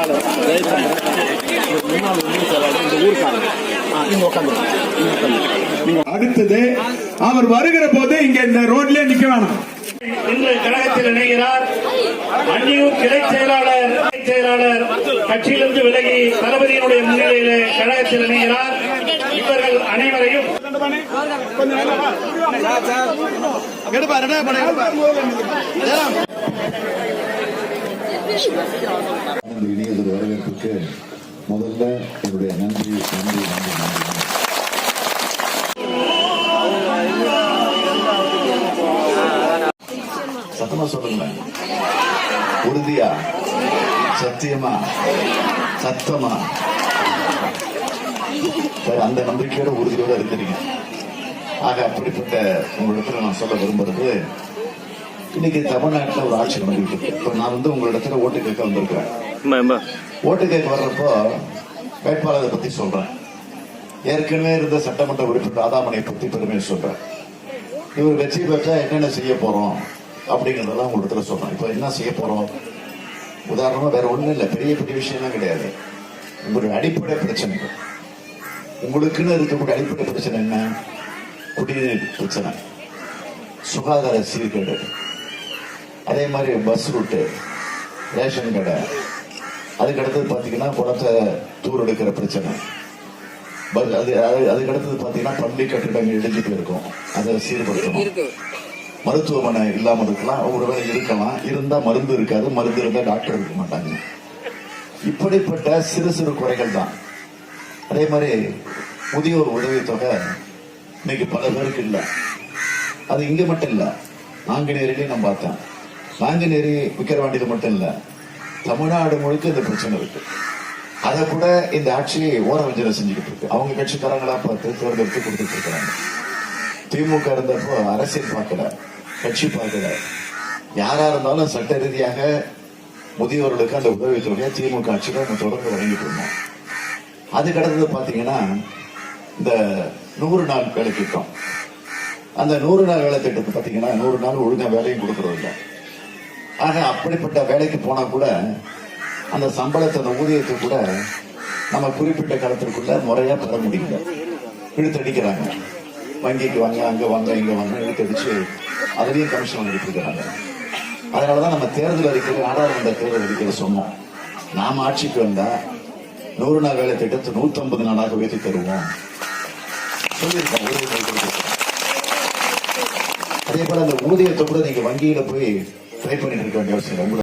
செயலாளர் முன்னாள் ஒன்றிய இந்த நீங்க உட்காந்துருங்க அடுத்தது அவர் வருகிற போது இங்க இந்த ரோட்லயே நிக்க வேணாம். இன்று கழகத்தில் இணைகிறார் அன்னியூர் கிளை செயலாளர் செயலாளர் கட்சியிலிருந்து விலகி தளபதியினுடைய முன்னிலையிலே கழகத்தில் இணைகிறார். இவர்கள் அனைவரையும் இந்த இனியதொரு வரவேற்புக்கு முதல்ல என்னுடைய நன்றி நன்றி நன்றி நன்றி. சத்தமா சொல்லுங்க உறுதியா? சத்தியமா? சத்தமா? அந்த நம்பிக்கையோட உறுதியோட இருக்கிறீங்க. ஆக அப்படிப்பட்ட உங்களிடத்துல நான் சொல்ல விரும்புறது இன்னைக்கு தமிழ்நாட்டுல ஒரு ஆட்சி இருக்கு. இப்ப நான் வந்து உங்களிடத்துல ஓட்டு கேட்க வந்திருக்கிறேன். ஓட்டு கேட்க வர்றப்போ வேட்பாளரை பத்தி சொல்றேன். ஏற்கனவே இருந்த சட்டமன்ற உறுப்பினர் ராதாமணியை பத்தி பெருமையை சொல்றேன். இவர் வெற்றி பெற்றா என்னென்ன செய்ய போறோம் அப்படிங்கறதெல்லாம் உங்களிடத்துல சொல்றேன். இப்ப என்ன செய்ய போறோம்? உதாரணமா வேற ஒண்ணும் இல்ல. பெரிய பெரிய விஷயம்லாம் கிடையாது. உங்களுடைய அடிப்படை பிரச்சனைகள். உங்களுக்குன்னு இருக்கக்கூடிய அடிப்படை பிரச்சனை என்ன? குடிநீர் பிரச்சனை. சுகாதார சீர்கேடு. அதே மாதிரி பஸ் ரூட்டு ரேஷன் கடை. அதுக்கு அடுத்தது பார்த்தீங்கன்னா குளத்தை தூர் எடுக்கிற பிரச்சனை. பஸ் அது அது- அதுக்கு அடுத்தது பார்த்தீங்கன்னா பள்ளி கட்டிடங்கள் இடிஞ்சு போயிருக்கும். அதை சீர்படுத்தணும். மருத்துவமனை இல்லாம இருக்கலாம். ஒருவேளை இருக்கலாம். இருந்தா மருந்து இருக்காது. மருந்து இருந்தா டாக்டர் இருக்க மாட்டாங்க. இப்படிப்பட்ட சிறு சிறு குறைகள் தான். அதே மாதிரி முதியோர் உதவித்தொகை இன்னைக்கு பல பேருக்கு இல்லை. அது இங்க மட்டும் இல்ல. நாங்குநேரிலையும் நான் பார்த்தேன். நாங்குநேரி விக்கிரவாண்டியில மட்டும் இல்ல தமிழ்நாடு முழுக்க இந்த பிரச்சனை இருக்கு. அதை கூட இந்த ஆட்சியை ஓரவஞ்சனை செஞ்சுக்கிட்டு இருக்கு. அவங்க கட்சிக்காரங்களா பார்த்து தேர்ந்தெடுத்து கொடுத்துட்டு இருக்கிறாங்க திமுக இருந்தப்போ அரசியல் பார்க்கல கட்சி பார்க்கல. யாரா இருந்தாலும் சட்ட ரீதியாக முதியோர்களுக்கு அந்த உதவித்தொகையை திமுக ஆட்சியில நம்ம தொடர்ந்து வழங்கிட்டு இருந்தோம். அதுக்கு அடுத்தது பாத்தீங்கன்னா இந்த நூறு நாள் வேலை திட்டம். அந்த நூறு நாள் வேலை திட்டத்தை பாத்தீங்கன்னா நூறு நாள் ஒழுங்கா வேலையும் கொடுக்கறது ஆக அப்படிப்பட்ட வேலைக்கு போனா கூட அந்த சம்பளத்தை அந்த ஊதியத்தை கூட நம்ம குறிப்பிட்ட காலத்திற்குள்ள முறையா பெற முடியல. இழுத்தடிக்கிறாங்க வங்கிக்கு வாங்க அங்க வாங்க இங்க வாங்க இழுத்தடிச்சு அதுலயும் கமிஷன் எடுத்துக்கிறாங்க இருக்கிறாங்க. அதனாலதான் நம்ம தேர்தல் அறிக்கையில் நாடாளுமன்ற தேர்தல் அறிக்கையில் சொன்னோம். நாம ஆட்சிக்கு வந்தா நூறு நாள் வேலை திட்டத்தை நூத்தி ஐம்பது நாளாக உயர்த்தி தருவோம். சொல்லியிருக்கோம் அதே போல அந்த ஊதியத்தை கூட நீங்க வங்கியில போய் ட்ரை பண்ணிட்டு இருக்க வேண்டிய அவசியம் இல்லை. உங்களை